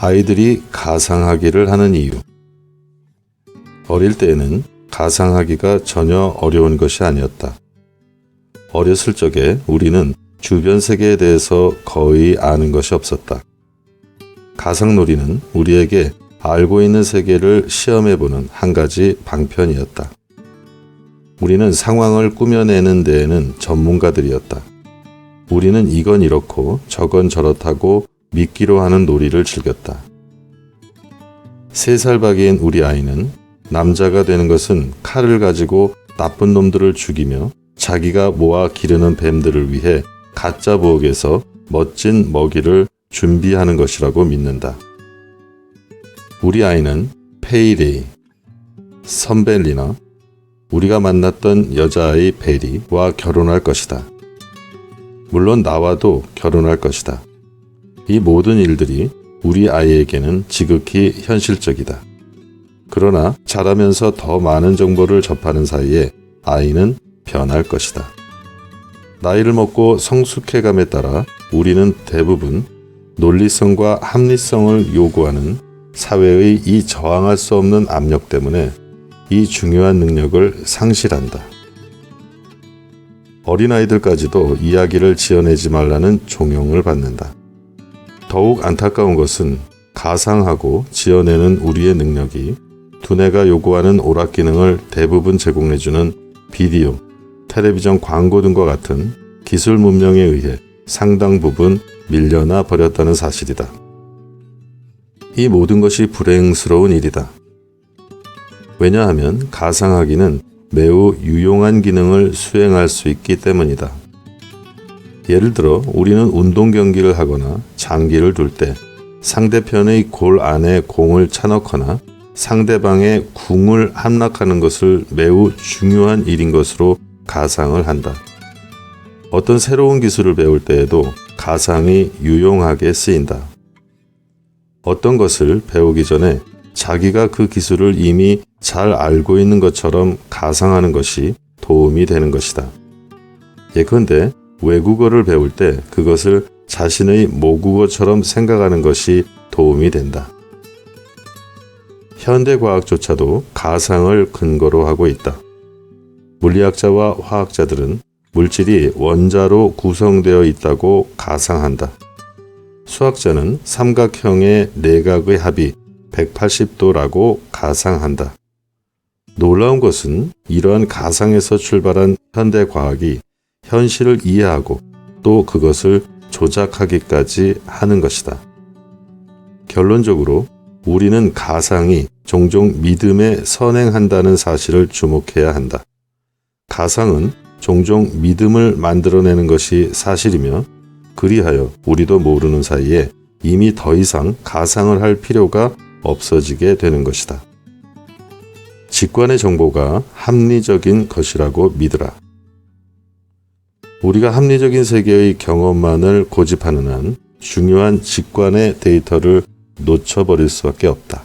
아이들이 가상하기를 하는 이유. 어릴 때에는 가상하기가 전혀 어려운 것이 아니었다. 어렸을 적에 우리는 주변 세계에 대해서 거의 아는 것이 없었다. 가상놀이는 우리에게 알고 있는 세계를 시험해보는 한 가지 방편이었다. 우리는 상황을 꾸며내는 데에는 전문가들이었다. 우리는 이건 이렇고 저건 저렇다고 믿기로 하는 놀이를 즐겼다. 세 살 박이인 우리 아이는 남자가 되는 것은 칼을 가지고 나쁜 놈들을 죽이며 자기가 모아 기르는 뱀들을 위해 가짜 부엌에서 멋진 먹이를 준비하는 것이라고 믿는다. 우리 아이는 페이레이, 선벨리나, 우리가 만났던 여자아이 베리와 결혼할 것이다. 물론 나와도 결혼할 것이다. 이 모든 일들이 우리 아이에게는 지극히 현실적이다. 그러나 자라면서 더 많은 정보를 접하는 사이에 아이는 변할 것이다. 나이를 먹고 성숙해감에 따라 우리는 대부분 논리성과 합리성을 요구하는 사회의 이 저항할 수 없는 압력 때문에 이 중요한 능력을 상실한다. 어린아이들까지도 이야기를 지어내지 말라는 종용을 받는다. 더욱 안타까운 것은 가상하고 지어내는 우리의 능력이 두뇌가 요구하는 오락 기능을 대부분 제공해주는 비디오, 텔레비전 광고 등과 같은 기술 문명에 의해 상당 부분 밀려나 버렸다는 사실이다. 이 모든 것이 불행스러운 일이다. 왜냐하면 가상하기는 매우 유용한 기능을 수행할 수 있기 때문이다. 예를 들어 우리는 운동 경기를 하거나 장기를 둘 때 상대편의 골 안에 공을 차넣거나 상대방의 궁을 함락하는 것을 매우 중요한 일인 것으로 가상을 한다. 어떤 새로운 기술을 배울 때에도 가상이 유용하게 쓰인다. 어떤 것을 배우기 전에 자기가 그 기술을 이미 잘 알고 있는 것처럼 가상하는 것이 도움이 되는 것이다. 예컨대 외국어를 배울 때 그것을 자신의 모국어처럼 생각하는 것이 도움이 된다. 현대과학조차도 가상을 근거로 하고 있다. 물리학자와 화학자들은 물질이 원자로 구성되어 있다고 가상한다. 수학자는 삼각형의 내각의 합이 180도라고 가상한다. 놀라운 것은 이러한 가상에서 출발한 현대 과학이 현실을 이해하고 또 그것을 조작하기까지 하는 것이다. 결론적으로 우리는 가상이 종종 믿음에 선행한다는 사실을 주목해야 한다. 가상은 종종 믿음을 만들어내는 것이 사실이며 그리하여 우리도 모르는 사이에 이미 더 이상 가상을 할 필요가 없어지게 되는 것이다. 직관의 정보가 합리적인 것이라고 믿으라. 우리가 합리적인 세계의 경험만을 고집하는 한 중요한 직관의 데이터를 놓쳐버릴 수밖에 없다.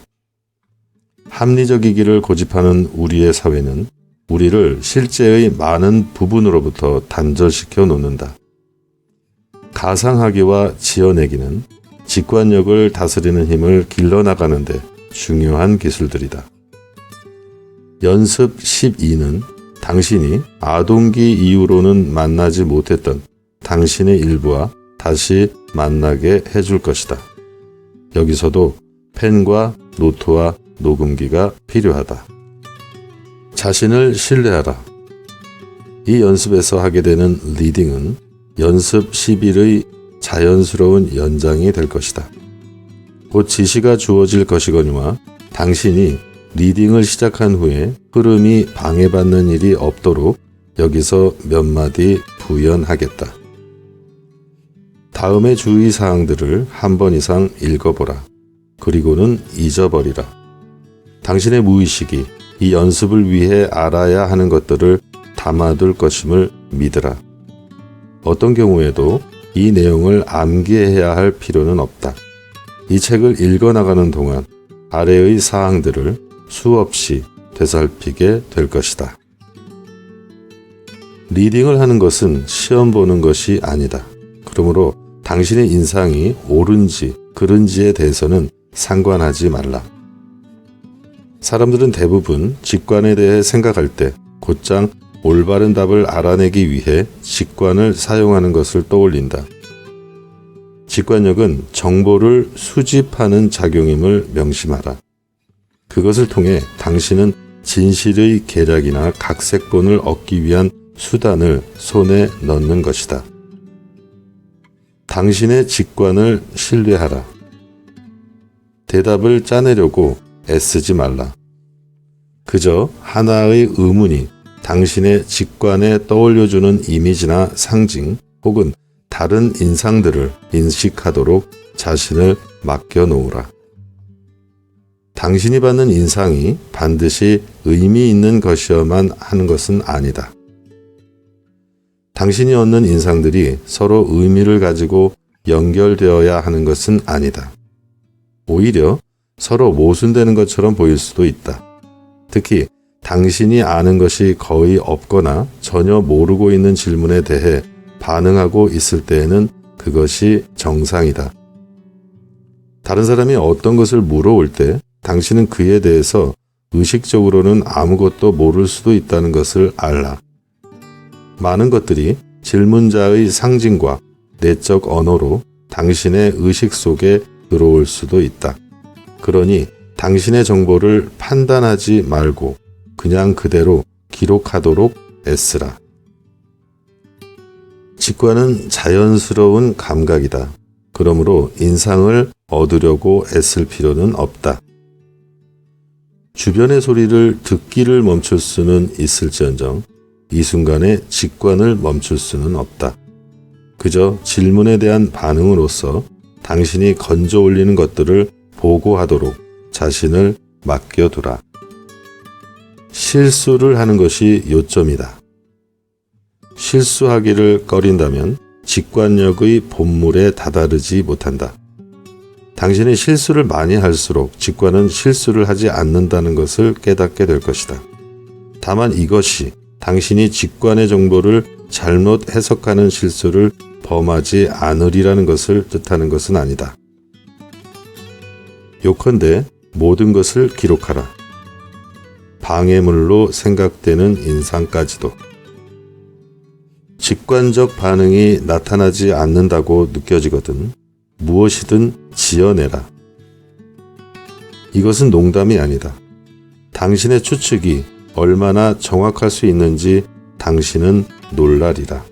합리적이기를 고집하는 우리의 사회는 우리를 실제의 많은 부분으로부터 단절시켜 놓는다. 가상하기와 지어내기는 직관력을 다스리는 힘을 길러나가는데 중요한 기술들이다. 연습 12는 당신이 아동기 이후로는 만나지 못했던 당신의 일부와 다시 만나게 해줄 것이다. 여기서도 펜과 노트와 녹음기가 필요하다. 자신을 신뢰하라. 이 연습에서 하게 되는 리딩은 연습 11의 자연스러운 연장이 될 것이다. 곧 지시가 주어질 것이거니와 당신이 리딩을 시작한 후에 흐름이 방해받는 일이 없도록 여기서 몇 마디 부연하겠다. 다음의 주의 사항들을 한 번 이상 읽어보라. 그리고는 잊어버리라. 당신의 무의식이 이 연습을 위해 알아야 하는 것들을 담아둘 것임을 믿으라. 어떤 경우에도 이 내용을 암기해야 할 필요는 없다. 이 책을 읽어나가는 동안 아래의 사항들을 수없이 되살피게 될 것이다. 리딩을 하는 것은 시험 보는 것이 아니다. 그러므로 당신의 인상이 옳은지 그른지에 대해서는 상관하지 말라. 사람들은 대부분 직관에 대해 생각할 때 곧장 올바른 답을 알아내기 위해 직관을 사용하는 것을 떠올린다. 직관력은 정보를 수집하는 작용임을 명심하라. 그것을 통해 당신은 진실의 계략이나 각색본을 얻기 위한 수단을 손에 넣는 것이다. 당신의 직관을 신뢰하라. 대답을 짜내려고 애쓰지 말라. 그저 하나의 의문이 당신의 직관에 떠올려주는 이미지나 상징 혹은 다른 인상들을 인식하도록 자신을 맡겨놓으라. 당신이 받는 인상이 반드시 의미 있는 것이어만 하는 것은 아니다. 당신이 얻는 인상들이 서로 의미를 가지고 연결되어야 하는 것은 아니다. 오히려 서로 모순되는 것처럼 보일 수도 있다. 특히 당신이 아는 것이 거의 없거나 전혀 모르고 있는 질문에 대해 반응하고 있을 때에는 그것이 정상이다. 다른 사람이 어떤 것을 물어올 때 당신은 그에 대해서 의식적으로는 아무것도 모를 수도 있다는 것을 알라. 많은 것들이 질문자의 상징과 내적 언어로 당신의 의식 속에 들어올 수도 있다. 그러니 당신의 정보를 판단하지 말고 그냥 그대로 기록하도록 애쓰라. 직관은 자연스러운 감각이다. 그러므로 인상을 얻으려고 애쓸 필요는 없다. 주변의 소리를 듣기를 멈출 수는 있을지언정 이 순간에 직관을 멈출 수는 없다. 그저 질문에 대한 반응으로서 당신이 건져 올리는 것들을 보고하도록 자신을 맡겨두라. 실수를 하는 것이 요점이다. 실수하기를 꺼린다면 직관력의 본물에 다다르지 못한다. 당신이 실수를 많이 할수록 직관은 실수를 하지 않는다는 것을 깨닫게 될 것이다. 다만 이것이 당신이 직관의 정보를 잘못 해석하는 실수를 범하지 않으리라는 것을 뜻하는 것은 아니다. 요컨대 모든 것을 기록하라. 방해물로 생각되는 인상까지도. 직관적 반응이 나타나지 않는다고 느껴지거든 무엇이든 지어내라. 이것은 농담이 아니다. 당신의 추측이 얼마나 정확할 수 있는지 당신은 놀라리라.